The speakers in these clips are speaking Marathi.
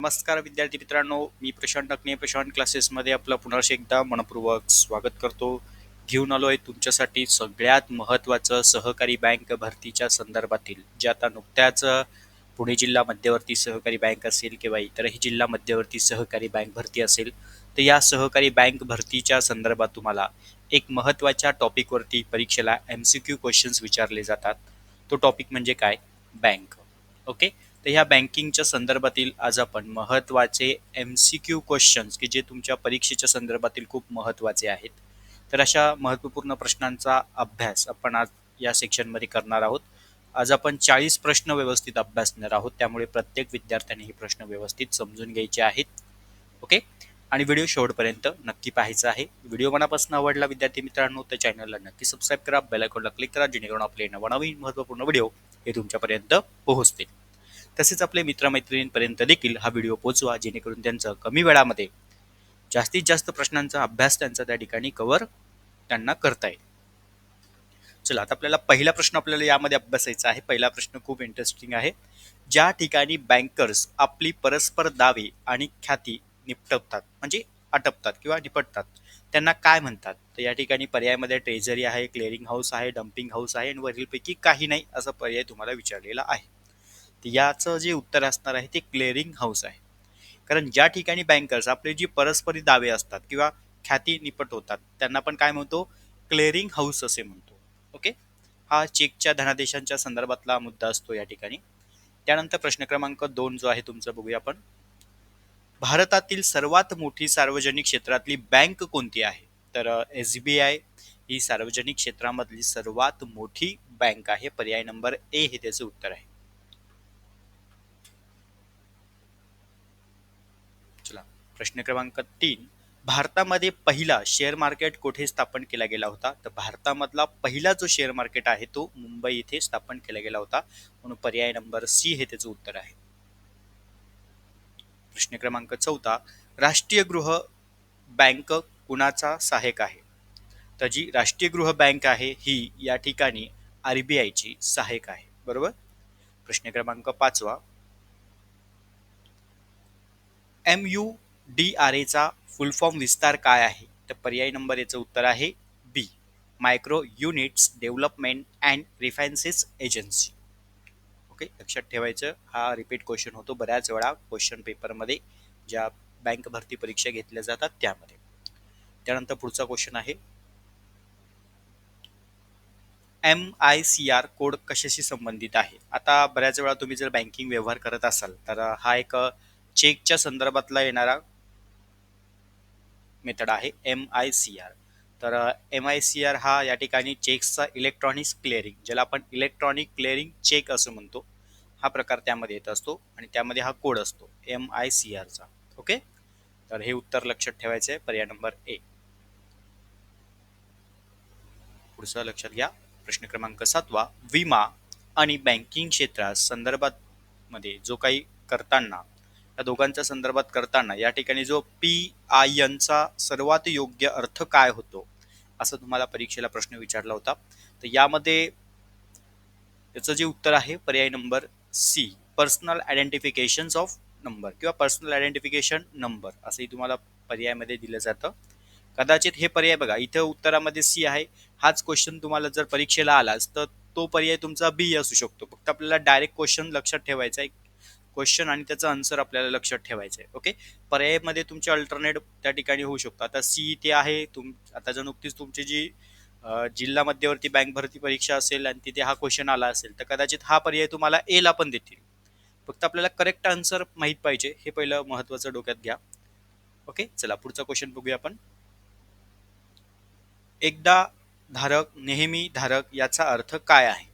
नमस्कार विद्यार्थी मित्रांनो मी प्रशांत टकणे प्रशांत क्लासेसमध्ये आपलं पुनर्श एकदा मनपूर्वक स्वागत करतो. घेऊन आलो आहे तुमच्यासाठी सगळ्यात महत्त्वाचं सहकारी बँक भरतीच्या संदर्भातील जे आता नुकत्याच पुणे जिल्हा मध्यवर्ती सहकारी बँक असेल किंवा इतरही जिल्हा मध्यवर्ती सहकारी बँक भरती असेल तर या सहकारी बँक भरतीच्या संदर्भात तुम्हाला एक महत्त्वाच्या टॉपिकवरती परीक्षेला एम सी क्यू क्वेश्चन्स विचारले जातात. तो टॉपिक म्हणजे काय? बँक. ओके? तर ह्या बँकिंगच्या संदर्भातील आज आपण महत्त्वाचे एम सी क्यू क्वेश्चन्स की जे तुमच्या परीक्षेच्या संदर्भातील खूप महत्त्वाचे आहेत. तर अशा महत्त्वपूर्ण प्रश्नांचा अभ्यास आपण आज या सेक्शनमध्ये करणार आहोत. आज आपण चाळीस प्रश्न व्यवस्थित अभ्यासणार आहोत. त्यामुळे प्रत्येक विद्यार्थ्याने हे प्रश्न व्यवस्थित समजून घ्यायचे आहेत. ओके? आणि व्हिडिओ शेवटपर्यंत नक्की पाहायचा आहे. व्हिडिओ मनापासून आवडला विद्यार्थी मित्रांनो तर चॅनलला नक्की सबस्क्राईब करा बेलायकॉनला क्लिक करा जेणेकरून आपले नवनवीन महत्त्वपूर्ण व्हिडिओ हे तुमच्यापर्यंत पोहोचतील. तसेच आपले मित्रमैत्रिणींपर्यंत देखील हा व्हिडिओ पोचवा जेणेकरून त्यांचं कमी वेळामध्ये जास्तीत जास्त प्रश्नांचा अभ्यास त्यांचा त्या ठिकाणी कव्हर त्यांना करता येईल. चला आता आपल्याला पहिला प्रश्न आपल्याला यामध्ये अभ्यासायचा आहे. पहिला प्रश्न खूप इंटरेस्टिंग आहे. ज्या ठिकाणी बँकर्स आपली परस्पर दावे आणि ख्याती निपटवतात म्हणजे आटपतात किंवा निपटतात त्यांना काय म्हणतात? तर या ठिकाणी पर्यायामध्ये ट्रेझरी आहे क्लिअरिंग हाऊस आहे डम्पिंग हाऊस आहे आणि वरीलपैकी काही नाही असा पर्याय तुम्हाला विचारलेला आहे. याचं जे उत्तर असणार आहे ते क्लिअरिंग हाऊस आहे. कारण ज्या ठिकाणी बँकर्स आपले जी परस्परी दावे असतात किंवा ख्याती निपट होतात त्यांना पण काय म्हणतो? क्लिअरिंग हाऊस असे म्हणतो. ओके हा चेकच्या धनादेशांच्या संदर्भातला मुद्दा असतो या ठिकाणी. त्यानंतर प्रश्न क्रमांक दोन जो आहे तुमचा बघूया आपण. भारतातील सर्वात मोठी सार्वजनिक क्षेत्रातली बँक कोणती आहे? तर एस बी आय ही सार्वजनिक क्षेत्रामधली सर्वात मोठी बँक आहे. पर्याय नंबर ए हे त्याचं उत्तर आहे चला प्रश्न क्रमांक तीन. भारतामध्ये पहिला शेअर मार्केट कुठे स्थापन केला गेला होता? तर भारतामधला पहिला जो शेअर मार्केट आहे तो मुंबई इथे स्थापन केला गेला होता. म्हणून पर्याय नंबर सी हे त्याचं उत्तर आहे. प्रश्न क्रमांक चौथा. राष्ट्रीय गृह बँक कुणाचा सहाय्यक आहे? तर जी राष्ट्रीय गृह बँक आहे ही या ठिकाणी आर बी आयची सहाय्यक आहे. बरोबर? प्रश्न क्रमांक पाचवा. एम यू डी आर एचा फुल फॉर्म विस्तार काय आहे? तर पर्याय नंबर याचं उत्तर आहे B micro units development and refinances agency. Okay लक्षात ठेवायचं. हा रिपीट क्वेश्चन होतो बऱ्याच वेळा. क्वेश्चन पेपरमध्ये ज्या बँक भरती परीक्षा घेतल्या जातात त्यामध्ये. त्यानंतर पुढचा क्वेश्चन आहे. M I C R code कशाशी संबंधित आहे? आता बऱ्याच वेळा तुम्ही जर बँकिंग व्यवहार करत असाल तर हा एक चेकच्या संदर्भातला येणारा मेथड आहे एम आय सी आर तर एम आय सी आर हा या ठिकाणी चेक्सचा इलेक्ट्रॉनिक्स क्लिअरिंग ज्याला आपण इलेक्ट्रॉनिक क्लिअरिंग चेक असं म्हणतो हा प्रकार त्यामध्ये येत असतो आणि त्यामध्ये हा कोड असतो एम आय सी आरचा ओके? तर हे उत्तर लक्षात ठेवायचं आहे पर्याय नंबर ए पुढचा लक्षात घ्या. प्रश्न क्रमांक सातवा विमा आणि बँकिंग क्षेत्रात संदर्भात मध्ये जो काही करताना या दोघांच्या संदर्भात करताना या ठिकाणी जो पी आय एनचा सर्वात योग्य अर्थ काय होतो असं तुम्हाला परीक्षेला प्रश्न विचारला होता. तर यामध्ये याचं जे उत्तर आहे पर्याय number C personal identifications of number किंवा पर्सनल आयडेंटिफिकेशन नंबर असंही तुम्हाला पर्यायामध्ये दिलं जातं. कदाचित हे पर्याय बघा इथं उत्तरामध्ये सी आहे. हाच क्वेश्चन तुम्हाला जर परीक्षेला आलाच तर तो पर्याय तुमचा बी असू शकतो. फक्त आपल्याला डायरेक्ट क्वेश्चन लक्षात ठेवायचा आहे क्वेश्चन आणि त्याचं आन्सर आपल्याला लक्षात ठेवायचं आहे ओके पर्यायामध्ये तुमचे अल्टरनेट त्या ठिकाणी होऊ शकतो. आता सी ते आहे तुम आता जर नुकतीच तुमची जी जिल्हा मध्यवर्ती बँक भरती परीक्षा असेल आणि तिथे हा क्वेश्चन आला असेल तर कदाचित हा पर्याय तुम्हाला एला पण देतील. फक्त आपल्याला करेक्ट आन्सर माहीत पाहिजे हे पहिलं महत्त्वाचं डोक्यात घ्या. ओके चला पुढचा क्वेश्चन बघूया आपण. एकदा धारक नेहमी धारक याचा अर्थ काय आहे?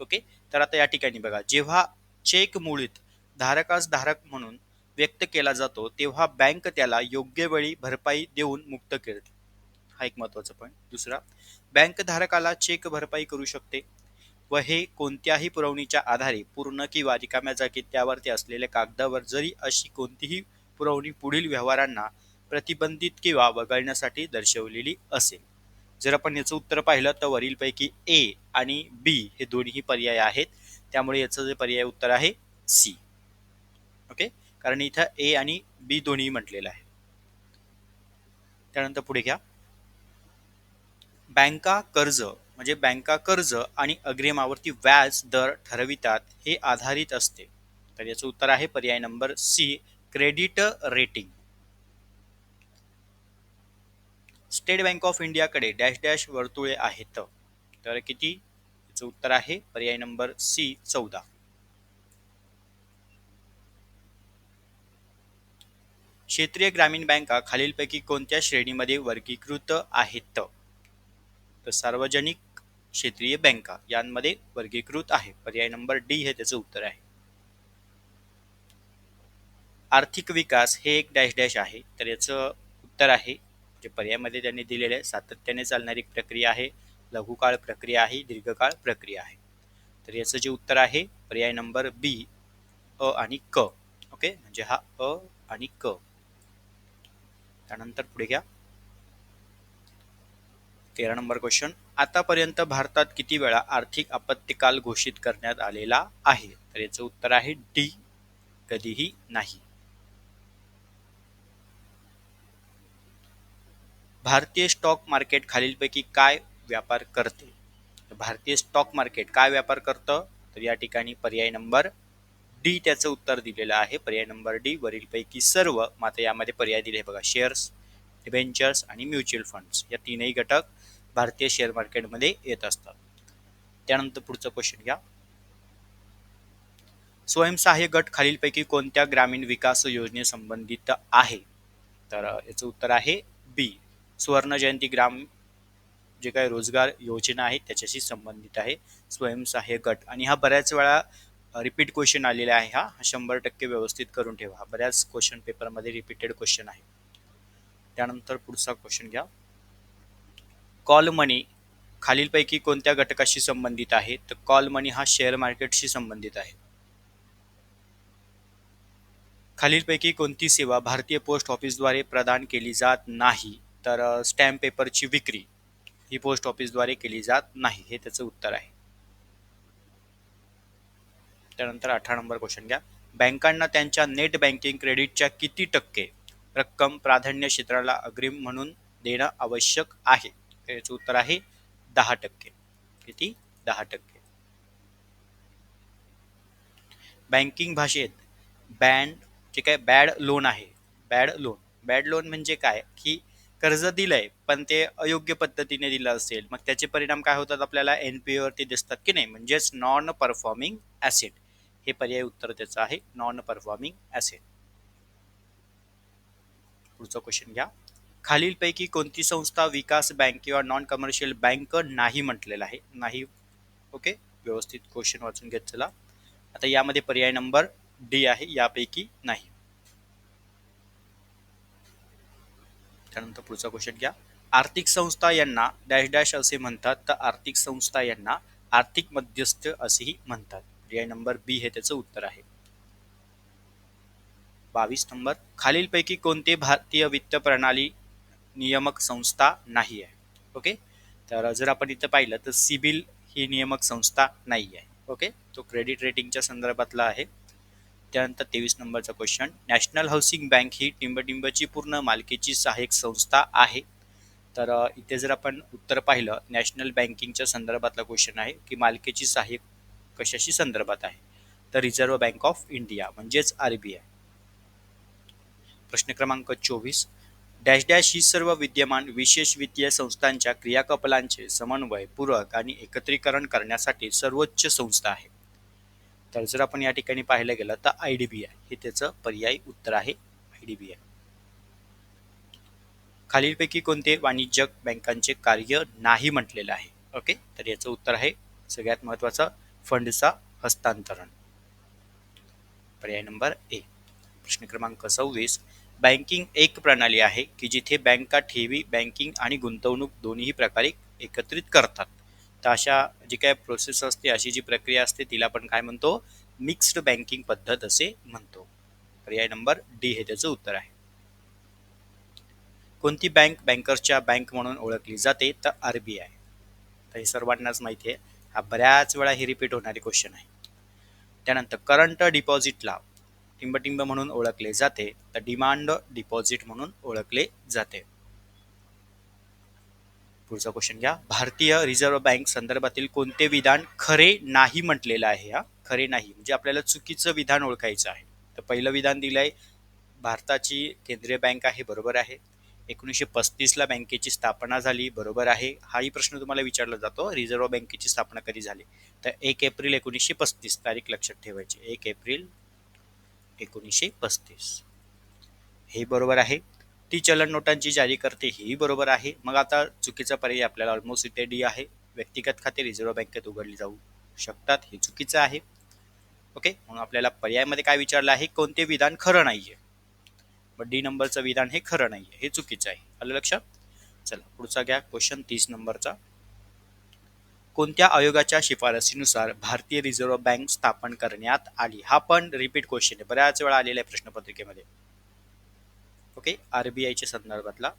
ओके तर आता या ठिकाणी बघा जेव्हा चेक मुळीत धारकास धारक म्हणून व्यक्त केला जातो तेव्हा बँक त्याला योग्य वेळी भरपाई देऊन मुक्त करते. हा एक महत्त्वाचा पॉईंट दुसरा बँक धारकाला चेक भरपाई करू शकते व हे कोणत्याही पुरवणीच्या आधारे पूर्ण किंवा रिकाम्या जागेत त्यावरती असलेल्या कागदावर जरी अशी कोणतीही पुरवणी पुढील व्यवहारांना प्रतिबंधित किंवा वगळण्यासाठी दर्शवलेली असेल. जर आपण याचं उत्तर पाहिलं तर वरीलपैकी ए आणि बी हे दोन्ही पर्याय आहेत. त्यामुळे याचं जे पर्याय उत्तर आहे सी ओके? कारण इथं ए आणि बी दोन्ही म्हटलेलं आहे. त्यानंतर पुढे घ्या. बँका कर्ज म्हणजे बँका कर्ज आणि अग्रिमावरती व्याज दर ठरवितात हे आधारित असते. तर याचं उत्तर आहे पर्याय number C credit rating. State bank of इंडियाकडे dash dash वर्तुळे आहेत. तर किती? याचं उत्तर आहे पर्याय नंबर सी चौदा. क्षेत्रीय ग्रामीण बँका खालीलपैकी कोणत्या श्रेणीमध्ये वर्गीकृत आहेत? तर सार्वजनिक क्षेत्रीय बँका यांमध्ये वर्गीकृत आहे. पर्याय नंबर डी हे त्याचं उत्तर आहे. आर्थिक विकास हे एक डॅश डॅश आहे. तर याचं उत्तर आहे जे पर्यायामध्ये त्यांनी दिलेलं आहे सातत्याने चालणारी प्रक्रिया आहे लघुकाळ प्रक्रिया आहे दीर्घकाळ प्रक्रिया आहे. तर याचं जे उत्तर आहे पर्याय नंबर बी अ आणि क. ओके? म्हणजे हा अ आणि क. त्यानंतर पुढे घ्या. तेरा नंबर क्वेश्चन आतापर्यंत भारतात किती वेळा आर्थिक आपत्तीकाल घोषित करण्यात आलेला आहे? तर याचं उत्तर आहे डी. कधीही नाही. भारतीय स्टॉक मार्केट खालीलपैकी काय व्यापार करते? भारतीय स्टॉक मार्केट काय व्यापार करतं? तर या ठिकाणी पर्याय नंबर डी त्याचं उत्तर दिलेलं आहे. पर्याय नंबर डी वरीलपैकी सर्व मात्र यामध्ये पर्याय दिले बघा शेअर्स डिबेंचर्स आणि म्युच्युअल फंड्स या तीनही घटक भारतीय शेअर मार्केटमध्ये येत असतात. त्यानंतर पुढचं क्वेश्चन घ्या. स्वयंसहाय्य गट खालीलपैकी कोणत्या ग्रामीण विकास योजनेसंबंधित आहे? तर याचं उत्तर आहे बी. सुवर्ण जयंती ग्राम जे काही रोजगार योजना आहे त्याच्याशी संबंधित आहे. स्वयंसहाय्य गट. आणि हा बऱ्याच वेळा रिपीट क्वेश्चन आलेला आहे हा. शंभर टक्के व्यवस्थित करून ठेवा. बऱ्याच क्वेश्चन पेपरमध्ये रिपीटेड क्वेश्चन आहे. त्यानंतर पुढचा क्वेश्चन घ्या. कॉल मनी खालीलपैकी कोणत्या घटकाशी संबंधित आहे? तर कॉल मनी हा शेअर मार्केटशी संबंधित आहे. खालीलपैकी कोणती सेवा भारतीय पोस्ट ऑफिसद्वारे प्रदान केली जात नाही? तर स्टॅम्प पेपरची विक्री ही पोस्ट ऑफिसद्वारे केली जात नाही. हे त्याचं उत्तर आहे. त्यानंतर अठरा नंबर क्वेश्चन घ्या. बँकांना त्यांच्या नेट बँकिंग क्रेडिटच्या किती टक्के रक्कम प्राधान्य क्षेत्राला अग्रिम म्हणून देणं आवश्यक आहे? याचं उत्तर आहे दहा टक्के. किती? दहा टक्के. बँकिंग भाषेत बँड जे काय बॅड लोन आहे बॅड लोन. बॅड लोन म्हणजे काय? की कर्ज दिलंय पण ते अयोग्य पद्धतीने दिलं असेल मग त्याचे परिणाम काय होतात आपल्याला? एन पी वरती दिसतात की नाही? म्हणजेच नॉन परफॉर्मिंग ॲसेट हे पर्याय उत्तर त्याचं आहे. नॉन परफॉर्मिंग ॲसेट पुढचा क्वेश्चन घ्या. खालीलपैकी कोणती संस्था विकास बँक किंवा नॉन कमर्शियल बँक नाही म्हटलेलं आहे? नाही. ओके? व्यवस्थित क्वेश्चन वाचून घेत चला. आता यामध्ये पर्याय नंबर डी आहे. यापैकी नाही. त्यानंतर पुढचा क्वेश्चन घ्या. आर्थिक संस्था यांना डॅश डॅश असे म्हणतात. तर आर्थिक संस्था यांना आर्थिक मध्यस्थ असेही म्हणतात. पर्याय नंबर बी हे त्याचं उत्तर आहे. बावीस नंबर खालीलपैकी कोणते भारतीय वित्त प्रणाली नियामक संस्था नाही आहे? ओके? तर जर आपण इथं पाहिलं तर सिबिल ही नियामक संस्था नाही आहे. ओके? तो क्रेडिट रेटिंगच्या संदर्भातला आहे. त्यानंतर तेवीस नंबरचा क्वेश्चन नॅशनल हाऊसिंग बँक ही टिंबटिंबची पूर्ण मालकीची सहाय्यक संस्था आहे. तर इथे जर आपण उत्तर पाहिलं नॅशनल बँकिंगच्या संदर्भातला क्वेश्चन आहे की मालकीची सहाय्यक कशाशी संदर्भात आहे? तर रिझर्व्ह बँक ऑफ इंडिया म्हणजेच आर बी आय प्रश्न क्रमांक चोवीस. डॅश डॅश ही सर्व विद्यमान विशेष वित्तीय संस्थांच्या क्रियाकलापांचे समन्वय पूरक आणि एकत्रीकरण करण्यासाठी सर्वोच्च संस्था आहे. तर जर आपण या ठिकाणी पाहायला गेलं तर आय डी बी आय हे त्याचं पर्यायी उत्तर आहे आय डी बी आय खालीलपैकी कोणते वाणिज्यक बँकांचे कार्य नाही म्हटलेलं आहे? ओके? तर याचं उत्तर आहे सगळ्यात महत्त्वाचं फंडचा हस्तांतरण. पर्याय नंबर ए. प्रश्न क्रमांक सव्वीस. बँकिंग एक प्रणाली आहे की जिथे बँका ठेवी बँकिंग आणि गुंतवणूक दोन्ही प्रकारे एकत्रित करतात. तर अशा जी काय प्रोसेस असते अशी जी प्रक्रिया असते तिला आपण काय म्हणतो? मिक्स्ड बँकिंग पद्धत असे म्हणतो. पर्याय नंबर डी हे त्याचं उत्तर आहे. कोणती बँक बँकर्सच्या बँक म्हणून ओळखली जाते? तर आर बी आय. तर हे सर्वांनाच माहिती आहे. हा बऱ्याच वेळा हे रिपीट होणारी क्वेश्चन आहे. त्यानंतर करंट डिपॉझिटला टिंबटिंब म्हणून ओळखले जाते तर डिमांड डिपॉझिट म्हणून ओळखले जाते. पुढचा क्वेश्चन घ्या. भारतीय रिझर्व्ह बँक संदर्भातील कोणते विधान खरे नाही म्हटलेलं आहे? हा खरे नाही. म्हणजे आपल्याला चुकीचं विधान ओळखायचं आहे. तर पहिलं विधान दिलंय भारताची केंद्रीय बँक आहे बरोबर आहे. एकोणीसशे पस्तीसला बँकेची स्थापना झाली बरोबर आहे. हाही प्रश्न तुम्हाला विचारला जातो रिझर्व्ह बँकेची स्थापना कधी झाली? तर एक एप्रिल एकोणीसशे पस्तीस तारीख लक्षात ठेवायची. एक एप्रिल एकोणीसशे पस्तीस. हे बरोबर आहे. ती चलन नोटांची जारी करते हेही बरोबर आहे. मग आता चुकीचा पर्याय आपल्याला ऑलमोस्ट इथे डी आहे. व्यक्तिगत खाते रिझर्व्ह बँकेत उघडली जाऊ शकतात हे चुकीचं आहे. ओके? म्हणून आपल्याला पर्यायामध्ये काय विचारलं आहे? कोणते विधान खरं नाही आहे बट डी नंबरचं विधान हे खरं नाही आहे हे चुकीचं आहे. आलं लक्षात? चला पुढचा घ्या क्वेश्चन तीस नंबरचा. कोणत्या आयोगाच्या शिफारसीनुसार भारतीय रिझर्व्ह बँक स्थापन करण्यात आली? हा पण रिपीट क्वेश्चन आहे. बऱ्याच वेळा आलेला आहे प्रश्नपत्रिकेमध्ये. ओके आरबीआयच्या संदर्भातला.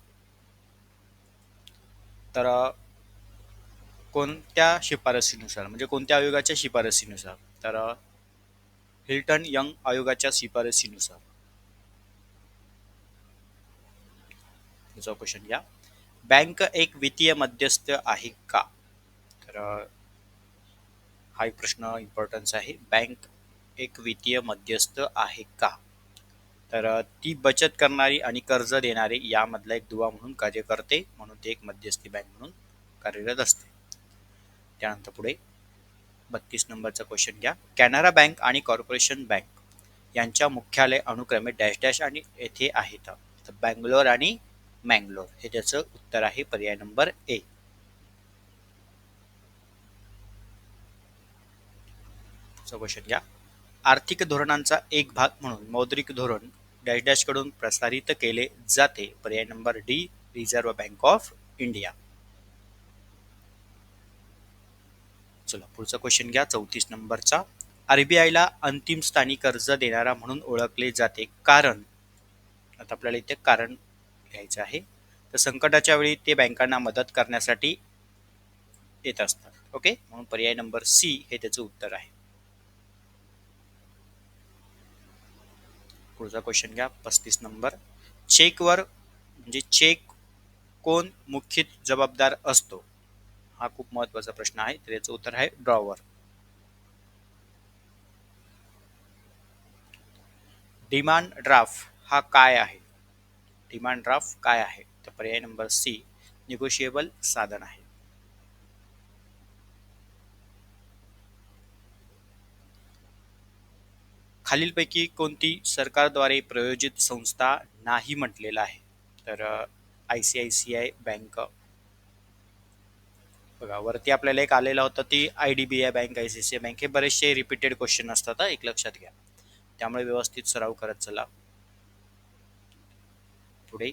तर कोणत्या शिफारसीनुसार म्हणजे कोणत्या आयोगाच्या शिफारसीनुसार? तर हिल्टन यंग आयोगाच्या शिफारसीनुसार. पुढचा क्वेश्चन घ्या. बँक एक वित्तीय मध्यस्थ आहे का? तर हा एक प्रश्न इम्पॉर्टन्स आहे. बँक एक वित्तीय मध्यस्थ आहे का? तर ती बचत करणारी आणि कर्ज देणारी यामधला एक दुवा म्हणून कार्य करते. म्हणून ते एक मध्यस्थी बँक म्हणून कार्यरत असते. त्यानंतर पुढे बत्तीस नंबरचा क्वेश्चन घ्या. कॅनरा बँक आणि कॉर्पोरेशन बँक यांच्या मुख्यालय अनुक्रमे डॅश डॅश आणि येथे आहेत. तर बँगलोर आणि मँगलोर. हे त्याचं उत्तर आहे पर्याय नंबर ए. क्वेश्चन घ्या. आर्थिक धोरणांचा एक भाग म्हणून मौद्रिक धोरण डॅश डॅशकडून प्रसारित केले जाते. पर्याय number D reserve bank of India. चला पुढचा क्वेश्चन घ्या. चौतीस नंबरचा. आरबीआयला अंतिम स्थानी कर्ज देणारा म्हणून ओळखले जाते. कारण आता आपल्याला इथे कारण घ्यायचं आहे. तर संकटाच्या वेळी ते बँकांना मदत करण्यासाठी येत असतात. ओके? म्हणून पर्याय नंबर सी हे त्याचं उत्तर आहे. पुढचा क्वेश्चन घ्या. पस्तीस नंबर. चेकवर म्हणजे चेक कोण मुख्य जबाबदार असतो? हा खूप महत्त्वाचा प्रश्न आहे. तर याचं उत्तर आहे ड्रॉवर. डिमांड ड्राफ्ट हा काय आहे? डिमांड ड्राफ्ट काय आहे? तर पर्याय नंबर सी निगोशिएबल साधन आहे. खालीलपैकी कोणती सरकारद्वारे प्रायोजित संस्था नाही म्हटलेलं आहे? तर I C I C I bank. बघा वरती आपल्याला एक आलेलं होतं ती I D B I bank I C C I bank. हे बरेचसे रिपीटेड क्वेश्चन असतात एक लक्षात घ्या. त्यामुळे व्यवस्थित सराव करत चला. पुढे.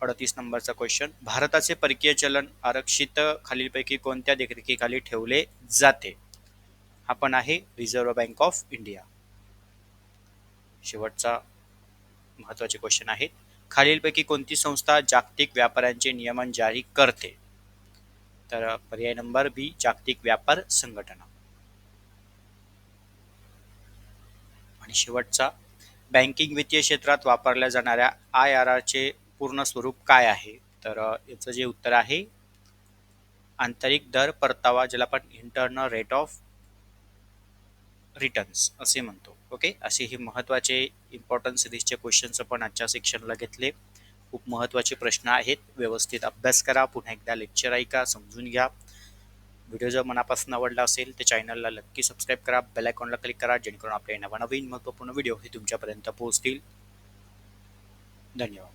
अडतीस नंबरचा क्वेश्चन भारताचे परकीय चलन आरक्षित खालीलपैकी कोणत्या देखरेखीखाली ठेवले जाते? हा पण आहे रिझर्व्ह बँक ऑफ इंडिया शेवटचा महत्त्वाचे क्वेश्चन आहेत. खालीलपैकी कोणती संस्था जागतिक व्यापाऱ्यांचे नियमन जारी करते? तर पर्याय नंबर बी जागतिक व्यापार संघटना. आणि शेवटचा बँकिंग वित्तीय क्षेत्रात वापरल्या जाणाऱ्या आय आर आरचे पूर्ण स्वरूप काय आहे? तर याचं जे उत्तर आहे आंतरिक दर परतावा ज्याला आपण इंटरनल रेट ऑफ रिटर्न्स असे म्हणतो. ओके असे हे महत्त्वाचे इम्पॉर्टन्स सिरीजचे क्वेश्चन्स आपण आजच्या सेक्शनला घेतले. खूप महत्त्वाचे प्रश्न आहेत. व्यवस्थित अभ्यास करा. पुन्हा एकदा लेक्चर ऐका. समजून घ्या. व्हिडिओ जर मनापासून आवडला असेल तर चॅनलला नक्की सबस्क्राईब करा बेल आयकॉनला क्लिक करा जेणेकरून आपले नवनवीन महत्त्वपूर्ण व्हिडिओ हे तुमच्यापर्यंत पोहोचतील. धन्यवाद.